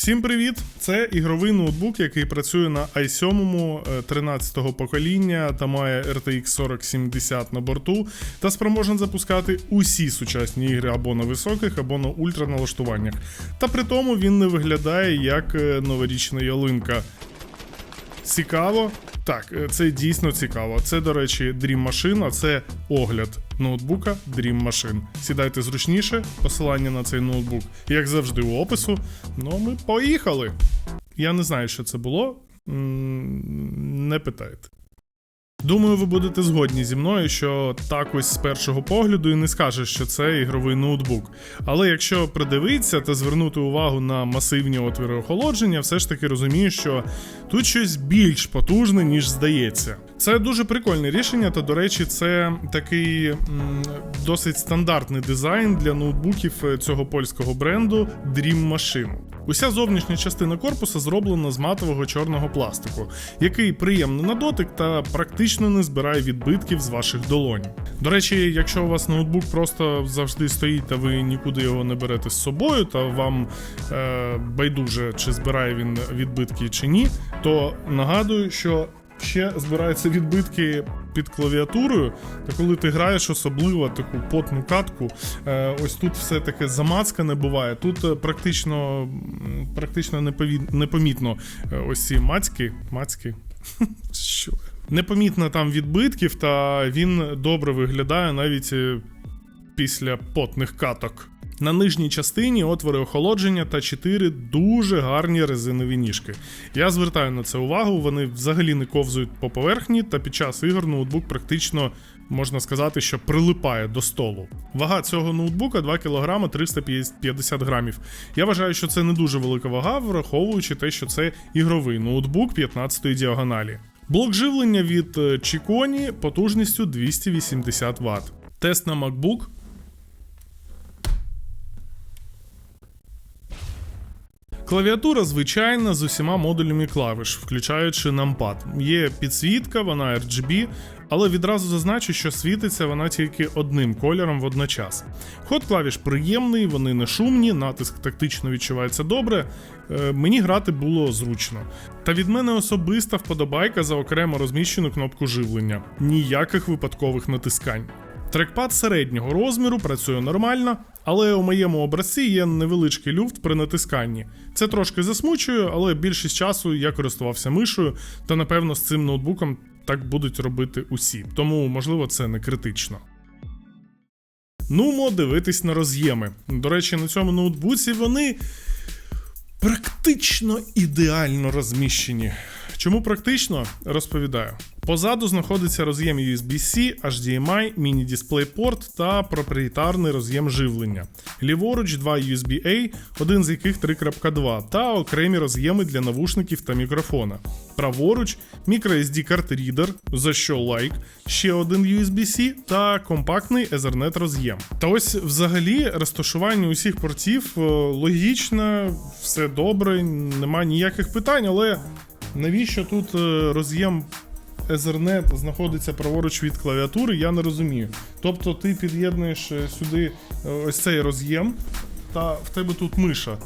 Всім привіт! Це ігровий ноутбук, який працює на i7 13-го покоління та має RTX 4070 на борту та спроможен запускати усі сучасні ігри або на високих, або на ультраналаштуваннях. Та при тому він не виглядає як е, новорічна ялинка. Цікаво? Так, е, це дійсно цікаво. Це, до речі, Dream Machine, а це огляд ноутбука Dream Machine. Сідайте зручніше, посилання на цей ноутбук, як завжди, у опису. Ну, ми поїхали. Я не знаю, що це було. Не питайте. Думаю, ви будете згодні зі мною, що так ось з першого погляду і не скажеш, що це ігровий ноутбук. Але якщо придивитися та звернути увагу на масивні отвіри охолодження, все ж таки розумієш, що тут щось більш потужне, ніж здається. Це дуже прикольне рішення, та до речі, це такий м, досить стандартний дизайн для ноутбуків е, цього польського бренду Dream Machine. Уся зовнішня частина корпуса зроблена з матового чорного пластику, який приємний на дотик та практично не збирає відбитків з ваших долонь. До речі, якщо у вас ноутбук просто завжди стоїть та ви нікуди його не берете з собою, та вам е, байдуже чи збирає він відбитки чи ні, то нагадую, що ще збираються відбитки під клавіатурою, та коли ти граєш особливо таку потну катку, е, ось тут все таке замацкане буває. Тут е, практично, практично непомітно е, ось ці мацьки, мацьки. Що? Непомітно там відбитків, та він добре виглядає навіть після потних каток. На нижній частині отвори охолодження та 4 дуже гарні резинові ніжки. Я звертаю на це увагу, вони взагалі не ковзують по поверхні, та під час ігор ноутбук практично можна сказати, що прилипає до столу. Вага цього ноутбука 2 кг 350 грамів. Я вважаю, що це не дуже велика вага, враховуючи те, що це ігровий ноутбук 15-ї діагоналі. Блок живлення від е, Chiconi потужністю 280 Вт. Тест на MacBook Клавіатура звичайна з усіма модулями клавіш, включаючи нампад. Є підсвітка, вона RGB, але відразу зазначу, що світиться вона тільки одним кольором водночас. Ход клавіш приємний, вони не шумні, натиск тактично відчувається добре. Е, мені грати було зручно. Та від мене особиста вподобайка за окремо розміщену кнопку живлення. Ніяких випадкових натискань. Трекпад середнього розміру працює нормально, але у моєму образці є невеличкий люфт при натисканні. Це трошки засмучує, але більшість часу я користувався мишою, та напевно з цим ноутбуком так будуть робити усі. Тому, можливо, це не критично. Нумо дивитись на роз'єми. До речі, на цьому ноутбуці вони практично ідеально розміщені. Чому практично? Розповідаю. Позаду знаходиться роз'єм USB-C, HDMI, міні-дисплей-порт та проприєтарний роз'єм живлення. Ліворуч два USB-A, один з яких 3.2, та окремі роз'єми для навушників та мікрофона. Праворуч microSD карт за що лайк, ще один USB-C та компактний Ethernet роз'єм. Та ось взагалі розташування усіх портів е, логічно, все добре, немає ніяких питань, але навіщо тут е, роз'єм Ethernet знаходиться праворуч від клавіатури, я не розумію. Тобто ти під'єднуєш е, сюди е, ось цей роз'єм, та в тебе тут миша.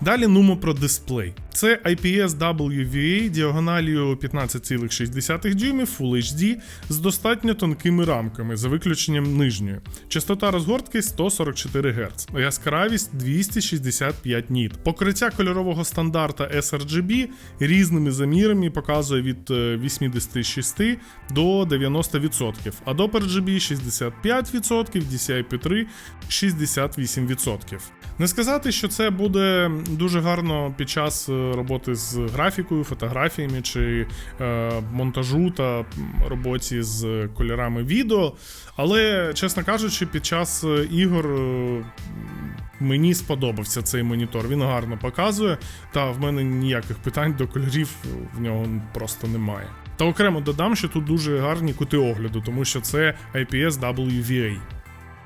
Далі нумо про дисплей. Це IPS WVA діагоналію 15,6 дюймів Full HD з достатньо тонкими рамками, за виключенням нижньої. Частота розгортки 144 Гц, яскравість 265 ніт. Покриття кольорового стандарта sRGB різними замірами показує від е, 86 до 90%, Adobe RGB 65%, DCI-P3 68%. Не сказати, що це буде дуже гарно під час е, роботи з графікою, фотографіями чи е, монтажу та роботі з кольорами відео. Але, чесно кажучи, під час е, ігор е, мені сподобався цей монітор. Він гарно показує, та в мене ніяких питань до кольорів в нього просто немає. Та окремо додам, що тут дуже гарні кути огляду, тому що це IPS WVA.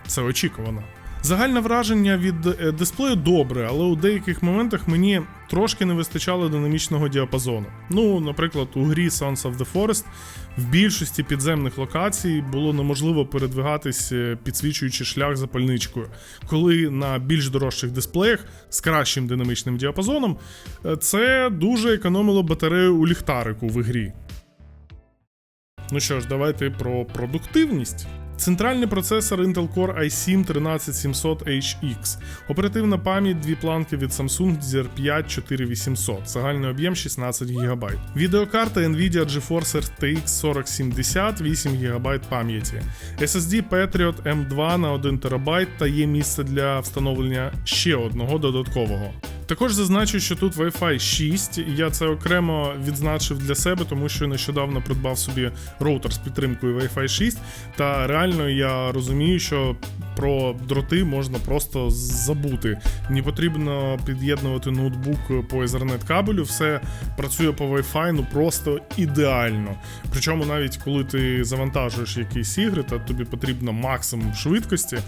Це очікувано. Загальне враження від е, дисплею добре, але у деяких моментах мені трошки не вистачало динамічного діапазону. Ну, наприклад, у грі Sons of the Forest в більшості підземних локацій було неможливо передвигатись, е, підсвічуючи шлях запальничкою, коли на більш дорожчих дисплеях з кращим динамічним діапазоном е, це дуже економило батарею у ліхтарику в ігрі. Ну що ж, давайте про продуктивність. Центральний процесор Intel Core i7 13700HX, оперативна пам'ять дві планки від Samsung DDR5 4800, загальний об'єм 16 ГБ. Відеокарта Nvidia GeForce RTX 4070, 8 ГБ пам'яті. SSD Patriot M2 на 1 ТБ та є місце для встановлення ще одного додаткового. Також зазначу, що тут Wi-Fi 6. Я це окремо відзначив для себе, тому що нещодавно придбав собі роутер з підтримкою Wi-Fi 6. Та реально я розумію, що про дроти можна просто забути. Не потрібно під'єднувати ноутбук по Ethernet кабелю, все працює по Wi-Fi, ну просто ідеально. Причому навіть коли ти завантажуєш якісь ігри, та тобі потрібно максимум швидкості,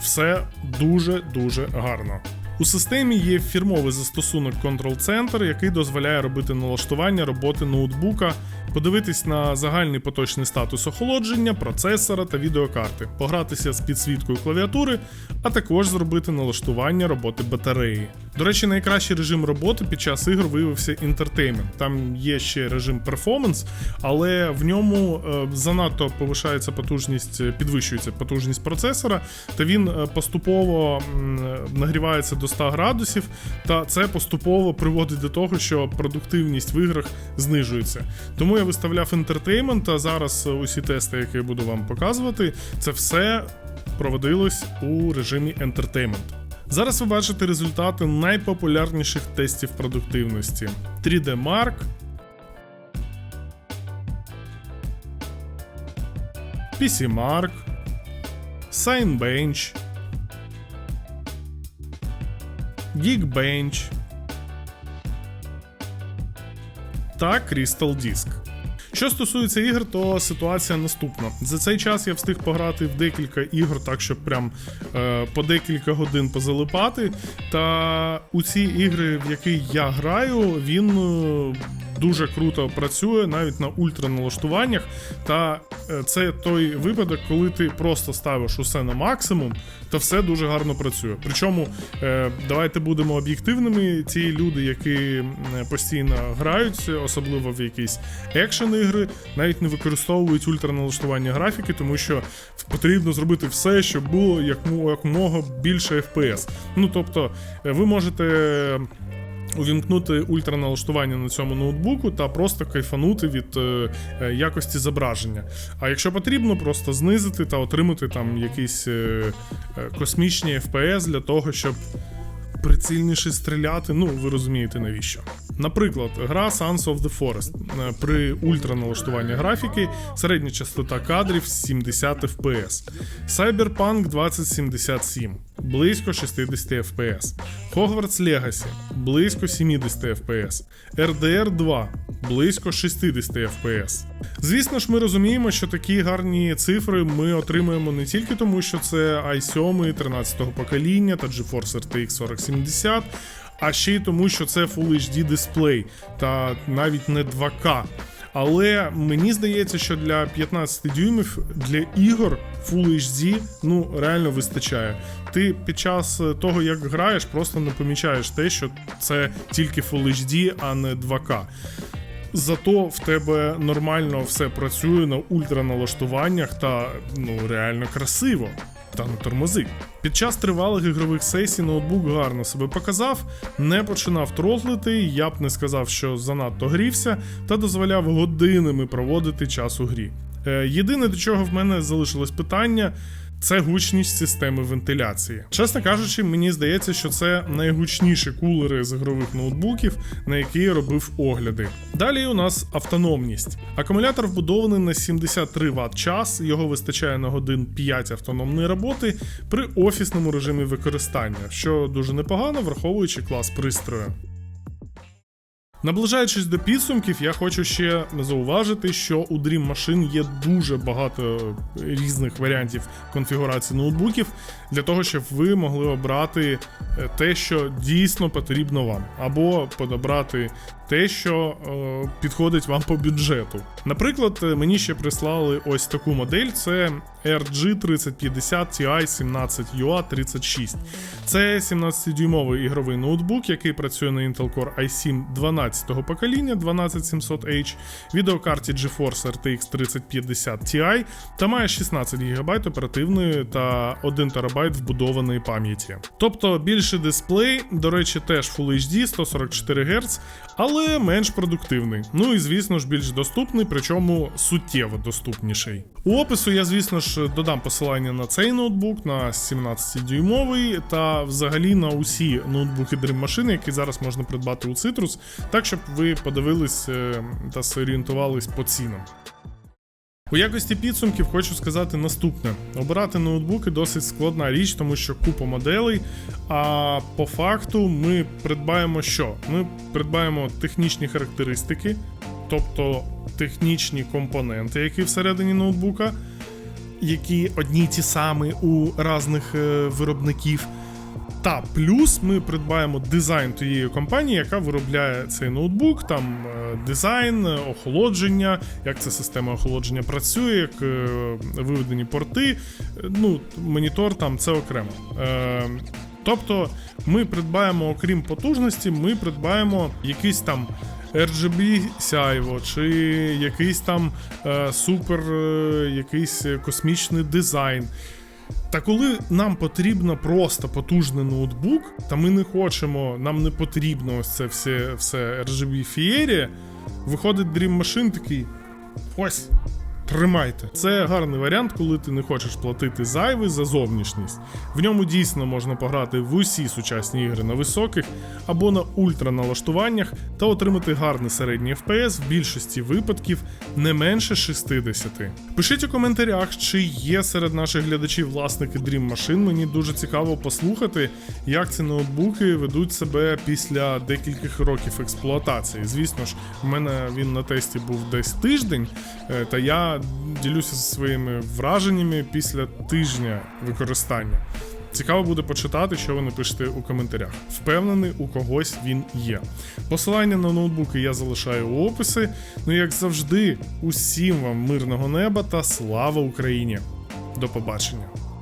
все дуже-дуже гарно. У системі є фірмовий застосунок Control Center, який дозволяє робити налаштування роботи ноутбука, подивитись на загальний поточний статус охолодження, процесора та відеокарти, погратися з підсвіткою клавіатури, а також зробити налаштування роботи батареї. До речі, найкращий режим роботи під час ігор виявився Entertainment. Там є ще режим Performance, але в ньому е, занадто повишається потужність, е, підвищується потужність процесора, та він е, поступово нагрівається до 100 градусів, та це поступово приводить до того, що продуктивність в іграх знижується. Тому я виставляв Entertainment, а зараз усі тести, які я буду вам показувати, це все проводилось у режимі Entertainment. Зараз ви бачите результати найпопулярніших тестів продуктивності: 3D Mark, PC Mark, Signbench, Geekbench. Та Crystal Disk. Що стосується ігр, то ситуація наступна. За цей час я встиг пограти в декілька ігор, так щоб прям е, по декілька годин позалипати. Та у ці ігри, в які я граю, він е, дуже круто працює навіть на ультраналаштуваннях. Та е, це той випадок, коли ти просто ставиш усе на максимум, та все дуже гарно працює. Причому е, давайте будемо об'єктивними. Ці люди, які постійно грають, особливо в якісь екшен ігри, навіть не використовують ультраналаштування графіки, тому що потрібно зробити все, щоб було якомога більше FPS. Ну тобто, е, ви можете увімкнути ультраналаштування на цьому ноутбуку та просто кайфанути від е, е, якості зображення. А якщо потрібно, просто знизити та отримати там якісь е, космічні FPS для того, щоб прицільніше стріляти. Ну, ви розумієте навіщо. Наприклад, гра Sons of the Forest. При ультраналаштуванні графіки середня частота кадрів 70 FPS. Cyberpunk 2077 близько 60 FPS. Hogwarts Legacy близько 70 FPS. RDR 2 близько 60 FPS. Звісно ж, ми розуміємо, що такі гарні цифри ми отримуємо не тільки тому, що це i7 13-го покоління та GeForce RTX 4070, а ще й тому, що це Full HD дисплей та навіть не 2К. Але мені здається, що для 15 дюймів для ігор Full HD ну реально вистачає. Ти під час того, як граєш, просто не помічаєш те, що це тільки Full HD, а не 2К. Зато в тебе нормально все працює на ультраналаштуваннях та ну реально красиво. Та не тормози. Під час тривалих ігрових сесій ноутбук гарно себе показав, не починав тротлити, я б не сказав, що занадто грівся, та дозволяв годинами проводити час у грі. Е, єдине, до чого в мене залишилось питання. Це гучність системи вентиляції. Чесно кажучи, мені здається, що це найгучніші кулери з ігрових ноутбуків, на які я робив огляди. Далі у нас автономність. Акумулятор вбудований на 73 Вт час, його вистачає на годин 5 автономної роботи при офісному режимі використання, що дуже непогано, враховуючи клас пристрою. Наближаючись до підсумків, я хочу ще зауважити, що у Dream Machine є дуже багато різних варіантів конфігурації ноутбуків для того, щоб ви могли обрати е, те, що дійсно потрібно вам, або подобрати те, що е, підходить вам по бюджету. Наприклад, е, мені ще прислали ось таку модель: це RG 3050 Ti 17 UA 36. Це 17-дюймовий ігровий ноутбук, який працює на Intel Core i7 12-го покоління 12700H, відеокарті GeForce RTX 3050 Ti та має 16 ГБ оперативної та 1 ТБ вбудованої пам'яті. Тобто більший дисплей, до речі, теж Full HD 144 Гц, але менш продуктивний. Ну і звісно ж більш доступний, причому суттєво доступніший. У опису я, звісно ж, додам посилання на цей ноутбук, на 17-дюймовий та взагалі на усі ноутбуки Dream Machine, які зараз можна придбати у Citrus, так щоб ви подивились е, та зорієнтувались по цінам. У якості підсумків хочу сказати наступне: обирати ноутбуки досить складна річ, тому що купа моделей. А по факту ми придбаємо що? Ми придбаємо технічні характеристики, тобто технічні компоненти, які всередині ноутбука, які одні й ті самі у різних е, виробників. Та плюс ми придбаємо дизайн тієї компанії, яка виробляє цей ноутбук, там е, дизайн, охолодження, як ця система охолодження працює, як е, виведені порти. Е, Ну, монітор там це окремо. Тобто ми придбаємо, окрім потужності, ми придбаємо якийсь там RGB сяйво, чи якийсь там супер, якийсь космічний дизайн. Та коли нам потрібно просто потужний ноутбук, та ми не хочемо, нам не потрібно ось це все, все RGB фієрія, виходить Dream Machine такий. Ось. Тримайте. Це гарний варіант, коли ти не хочеш платити зайвий за зовнішність. В ньому дійсно можна пограти в усі сучасні ігри на високих або на ультраналаштуваннях та отримати гарний середній FPS в більшості випадків не менше 60. Пишіть у коментарях, чи є серед наших глядачів власники Dream Machine. Мені дуже цікаво послухати, як ці ноутбуки ведуть себе після декількох років експлуатації. Звісно ж, в мене він на тесті був десь тиждень, е, та я ділюся своїми враженнями після тижня використання. Цікаво буде почитати, що ви напишете у коментарях. Впевнений, у когось він є. Посилання на ноутбуки я залишаю у описі. Ну як завжди, усім вам мирного неба та слава Україні! До побачення!